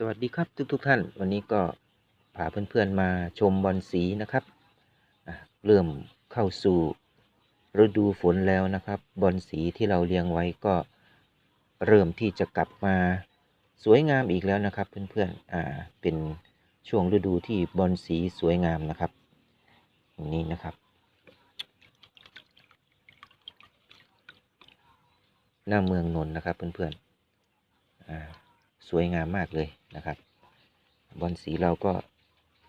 สวัสดีครับทุกทุกๆท่าน วันนี้ก็พาเพื่อนๆมาชมบอลสีนะครับ เริ่มเข้าสู่ฤดูฝนแล้วนะครับ บอลสีที่เราเลี้ยงไว้ก็เริ่มที่จะกลับมาสวยงามอีกแล้วนะครับ เพื่อนๆอ่าเป็นช่วงฤดูที่บอลสีสวยงามนะครับนี้นะครับ หน้าเมืองนนท์นะครับเพื่อนๆอ่า สวยงามมากเลยนะครับ บอลสีเราก็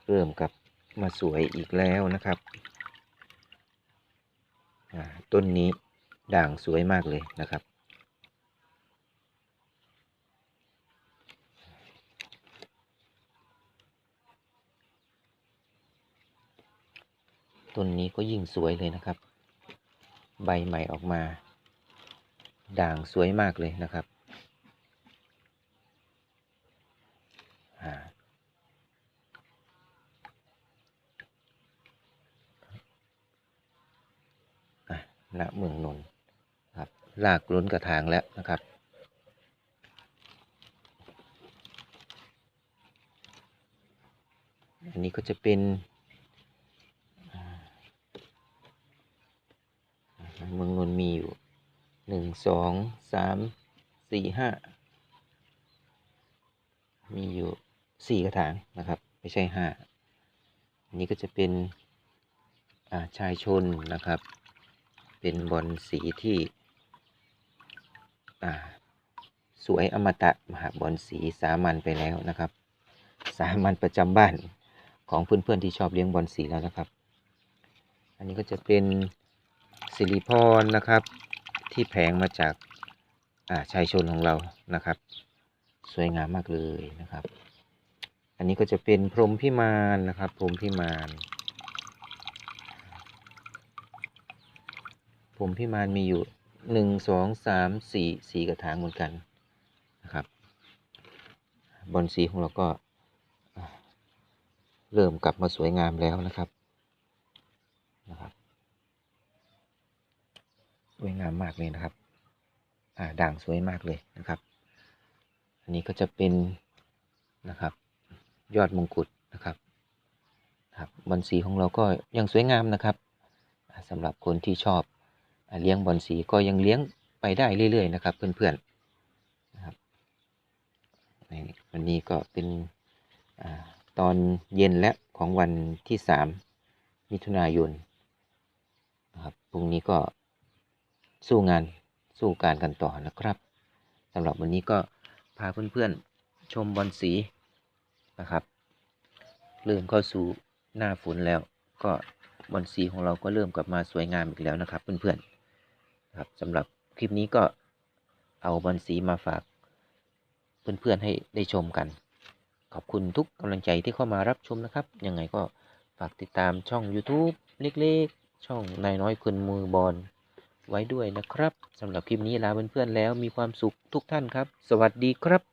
เริ่มกลับมาสวยอีกแล้วนะครับ ต้นนี้ด่างสวยมากเลยนะครับ ต้นนี้ก็ยิ่งสวยเลยนะครับ ใบใหม่ออกมา ด่างสวยมากเลยนะครับ อ่าอะ ณเมืองนนท์ครับลากล้นกระถางแล้วนะครับอันนี้ก็จะเป็นเมืองนนท์มีอยู่หนึ่งสองสามสี่ห้ามีอยู่สี่กระถางนะครับ ไม่ใช่ห้าอันนี้ก็จะเป็นชายชนนะครับ เป็นบอลสีที่สวยอมตะมหาบอลสีสามัญไปแล้วนะครับ สามัญประจำบ้านของเพื่อนๆที่ชอบเลี้ยงบอลสีแล้วนะครับ อันนี้ก็จะเป็นสิริพรนะครับที่แผงมาจากาชายชนของเรานะครับ สวยงามมากเลยนะครับ อันนี้ก็จะเป็นพรหมพิมานนะครับ พรหมพิมาน พรหมพิมานมีอยู่หนึ่งสองสามสี่สี่กระถางเหมือนกันนะครับ บอลสีของเราก็เริ่มกลับมาสวยงามแล้วนะครับนะครับ สวยงามมากเลยนะครับ อ่าด่างสวยมากเลยนะครับ อันนี้ก็จะเป็นนะครับ ยอดมงกุฎนะครับครับบอลสีของเราก็ยังสวยงามนะครับสำหรับคนที่ชอบ เลี้ยงบอลสีก็ยังเลี้ยงไปได้เรื่อย ๆ นะครับ เพื่อนๆนะครับวันนี้ก็เป็นอตอนเย็นและของวันที่สามมิถุนายนนะครับพรุ่งนี้ก็สู้งานสู้การกันต่อนะครับสำหรับวันนี้ก็พาเพื่อนๆชมบอลสีนะครับเริ่มเข้าสู่หน้าฝนแล้วก็บอลสีของเราก็เริ่มกลับมาสวยงามอีกแล้วนะครับเพื่อนๆ ครับสำหรับคลิปนี้ก็เอาบอลสีมาฝากเพื่อนๆให้ได้ชมกัน ขอบคุณทุกกำลังใจที่เข้ามารับชมนะครับ ยังไงก็ฝากติดตามช่อง YouTube เล็กๆ ช่องนายน้อยคนมือบอลไว้ด้วยนะครับสำหรับคลิปนี้ลาเพื่อนๆแล้วมีความสุขทุกท่านครับ สวัสดีครับ